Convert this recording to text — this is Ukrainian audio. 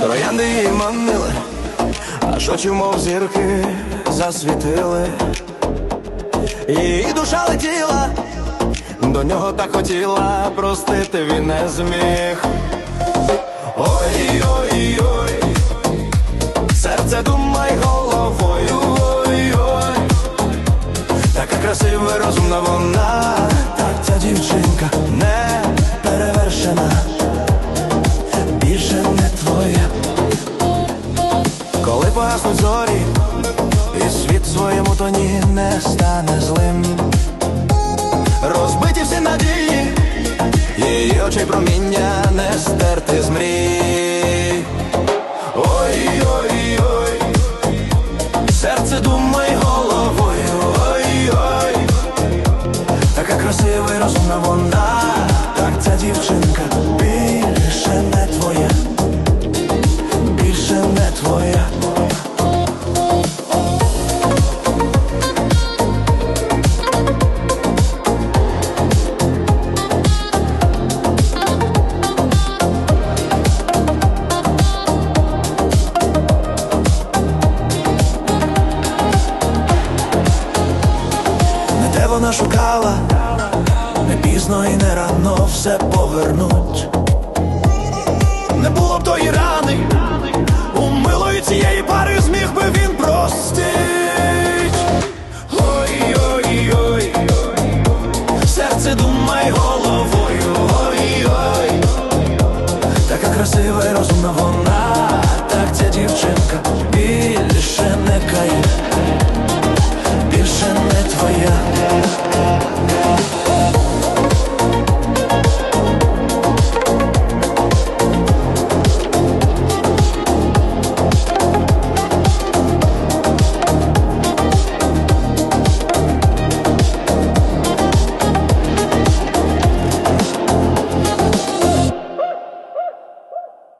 секунди її манили, аж очі, мов зірки, засвітили. Її душа летіла, до нього так хотіла, простити він не зміг. Ой, ой, ой, серце думай головою, ой, ой, така красива, розумна вона, так ця дівчинка не Коли зорі, і світ своєму тоні не стане злим. Розбиті всі надії, її очей проміння не стерти з мрій. Ой, ой, ой, серце думай головою, ой, ой, така красива і розумна вона, так ця дівчинка більше не твоя, більше не твоя. даремно шукала, не пізно і не рано все повернуть. Не було б тої рани, у милої цієї пари зміг би він простить. Ой-ой-ой, серце думай головою, ой-ой, така красива і розумна вона.